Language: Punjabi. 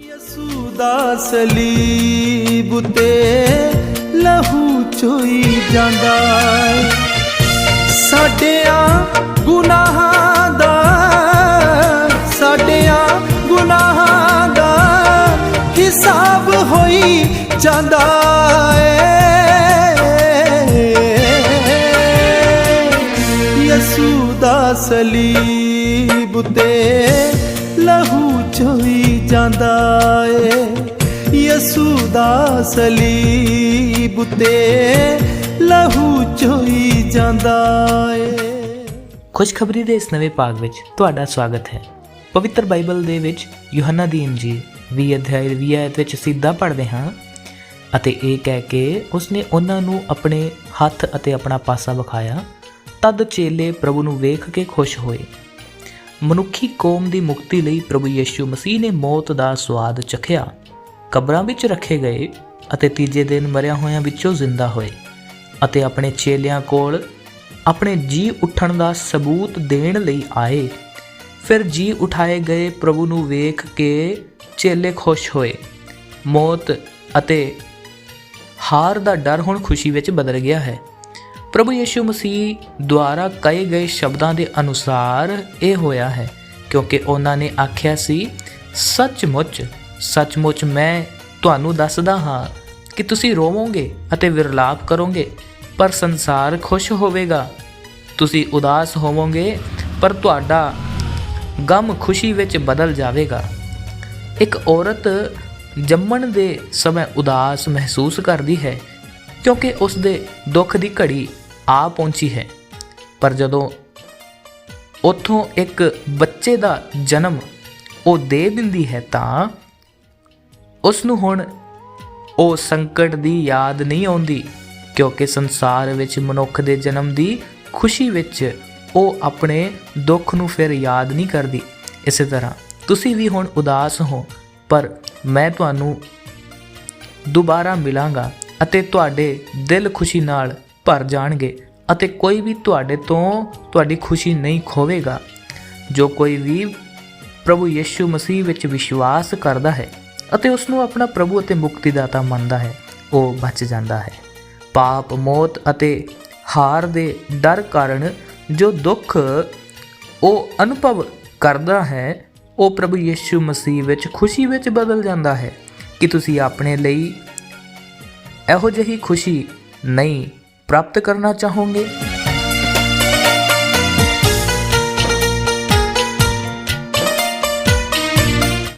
ਯਸੂ ਦਾ ਸਲੀਬ ਤੇ ਲਹੂ ਚੋਈ ਜਾਂਦਾ ਸਾਡਿਆਂ ਗੁਨਾਹਾਂ ਦਾ, ਸਾਡਿਆਂ ਗੁਨਾਹਾਂ ਦਾ ਹਿਸਾਬ ਹੋਈ ਜਾਂਦਾ ਏ। ਯਸੂ ਦਾ ਸਲੀਬ ਤੇ ਲਹੂ ਚੋਈ ਜਾਂਦਾ ਏ। ਯਸੂ ਦਾ ਸਲੀਬ ਤੇ ਲਹੂ ਚੋਈ ਜਾਂਦਾ ਏ। ਖੁਸ਼ਖਬਰੀ ਦੇ ਇਸ ਨਵੇਂ ਭਾਗ ਵਿੱਚ ਤੁਹਾਡਾ ਸਵਾਗਤ ਹੈ। ਪਵਿੱਤਰ ਬਾਈਬਲ ਦੇ ਵਿੱਚ ਯੋਹੰਨਾ ਦੀ ਇੰਜੀਲ 20 ਅਧਿਆਇ 20 ਆਇਤ ਵਿੱਚ ਸਿੱਧਾ ਪੜ੍ਹਦੇ ਹਾਂ, ਅਤੇ ਇਹ ਕਹਿ ਕੇ ਉਸਨੇ ਉਹਨਾਂ ਨੂੰ ਆਪਣੇ ਹੱਥ ਅਤੇ ਆਪਣਾ ਪਾਸਾ ਵਿਖਾਇਆ, ਤਦ ਚੇਲੇ ਪ੍ਰਭੂ ਨੂੰ ਵੇਖ ਕੇ ਖੁਸ਼ ਹੋਏ। ਮਨੁੱਖੀ ਕੌਮ ਦੀ ਮੁਕਤੀ ਲਈ ਪ੍ਰਭੂ ਯੀਸ਼ੂ ਮਸੀਹ ਨੇ ਮੌਤ ਦਾ ਸਵਾਦ ਚਖਿਆ। ਕਬਰਾਂ ਵਿੱਚ ਰੱਖੇ ਗਏ ਅਤੇ ਤੀਜੇ ਦਿਨ ਮਰਿਆ ਹੋਇਆਂ ਵਿੱਚੋਂ ਜ਼ਿੰਦਾ ਹੋਏ ਅਤੇ ਆਪਣੇ ਚੇਲਿਆਂ ਕੋਲ ਆਪਣੇ ਜੀ ਉੱਠਣ ਦਾ ਸਬੂਤ ਦੇਣ ਲਈ ਆਏ। ਫਿਰ ਜੀ ਉਠਾਏ ਗਏ ਪ੍ਰਭੂ ਨੂੰ ਵੇਖ ਕੇ ਚੇਲੇ ਖੁਸ਼ ਹੋਏ। ਮੌਤ ਅਤੇ ਹਾਰ ਦਾ ਡਰ ਹੁਣ ਖੁਸ਼ੀ ਵਿੱਚ ਬਦਲ ਗਿਆ ਹੈ। ਪ੍ਰਭੂ ਯੀਸ਼ੂ ਮਸੀਹ ਦੁਆਰਾ ਕਹੇ ਗਏ ਸ਼ਬਦਾਂ ਦੇ ਅਨੁਸਾਰ ਇਹ ਹੋਇਆ ਹੈ, ਕਿਉਂਕਿ ਉਹਨਾਂ ਨੇ ਆਖਿਆ ਸੀ, ਸੱਚਮੁੱਚ ਸੱਚਮੁੱਚ ਮੈਂ ਤੁਹਾਨੂੰ ਦੱਸਦਾ ਹਾਂ ਕਿ ਤੁਸੀਂ ਰੋਵੋਗੇ ਅਤੇ ਵਿਰਲਾਪ ਕਰੋਗੇ, ਪਰ ਸੰਸਾਰ ਖੁਸ਼ ਹੋਵੇਗਾ। ਤੁਸੀਂ ਉਦਾਸ ਹੋਵੋਗੇ, ਪਰ ਤੁਹਾਡਾ ਗਮ ਖੁਸ਼ੀ ਵਿੱਚ ਬਦਲ ਜਾਵੇਗਾ। ਇੱਕ ਔਰਤ ਜੰਮਣ ਦੇ ਸਮੇਂ ਉਦਾਸ ਮਹਿਸੂਸ ਕਰਦੀ ਹੈ, ਕਿਉਂਕਿ ਉਸ ਦੇ ਦੁੱਖ ਦੀ ਘੜੀ ਆ ਪਹੁੰਚੀ ਹੈ। ਪਰ ਜਦੋਂ ਉੱਥੋਂ ਇੱਕ ਬੱਚੇ ਦਾ ਜਨਮ ਉਹ ਦੇ ਦਿੰਦੀ ਹੈ ਤਾਂ ਉਸ ਨੂੰ ਹੁਣ ਉਹ ਸੰਕਟ ਦੀ ਯਾਦ ਨਹੀਂ ਆਉਂਦੀ, ਕਿਉਂਕਿ ਸੰਸਾਰ ਵਿੱਚ ਮਨੁੱਖ ਦੇ ਜਨਮ ਦੀ ਖੁਸ਼ੀ ਵਿੱਚ ਉਹ ਆਪਣੇ ਦੁੱਖ ਨੂੰ ਫਿਰ ਯਾਦ ਨਹੀਂ ਕਰਦੀ। ਇਸੇ ਤਰ੍ਹਾਂ ਤੁਸੀਂ ਵੀ ਹੁਣ ਉਦਾਸ ਹੋ, ਪਰ ਮੈਂ ਤੁਹਾਨੂੰ ਦੁਬਾਰਾ ਮਿਲਾਂਗਾ ਅਤੇ ਤੁਹਾਡੇ ਦਿਲ ਖੁਸ਼ੀ ਨਾਲ ਭਰ ਜਾਣਗੇ। ਅਤੇ ਕੋਈ ਵੀ ਤੁਹਾਡੇ ਤੋਂ ਤੁਹਾਡੀ ਖੁਸ਼ੀ ਨਹੀਂ ਖੋਵੇਗਾ, ਜੋ ਕੋਈ ਵੀ ਪ੍ਰਭੂ ਯੀਸ਼ੂ ਮਸੀਹ ਵਿੱਚ ਵਿਸ਼ਵਾਸ ਕਰਦਾ ਹੈ ਅਤੇ ਉਸ ਨੂੰ ਆਪਣਾ ਪ੍ਰਭੂ ਅਤੇ ਮੁਕਤੀਦਾਤਾ ਮੰਨਦਾ ਹੈ, ਉਹ ਬਚ ਜਾਂਦਾ ਹੈ। ਪਾਪ, ਮੌਤ ਅਤੇ ਹਾਰ ਦੇ ਡਰ ਕਾਰਨ ਜੋ ਦੁੱਖ ਉਹ ਅਨੁਭਵ ਕਰਦਾ ਹੈ, ਉਹ ਪ੍ਰਭੂ ਯੀਸ਼ੂ ਮਸੀਹ ਵਿੱਚ ਖੁਸ਼ੀ ਵਿੱਚ ਬਦਲ ਜਾਂਦਾ ਹੈ ਕਿ ਤੁਸੀਂ ਆਪਣੇ ਲਈ ਇਹੋ ਜਿਹੀ ਖੁਸ਼ੀ ਨਹੀਂ ਪ੍ਰਾਪਤ ਕਰਨਾ ਚਾਹੋਗੇ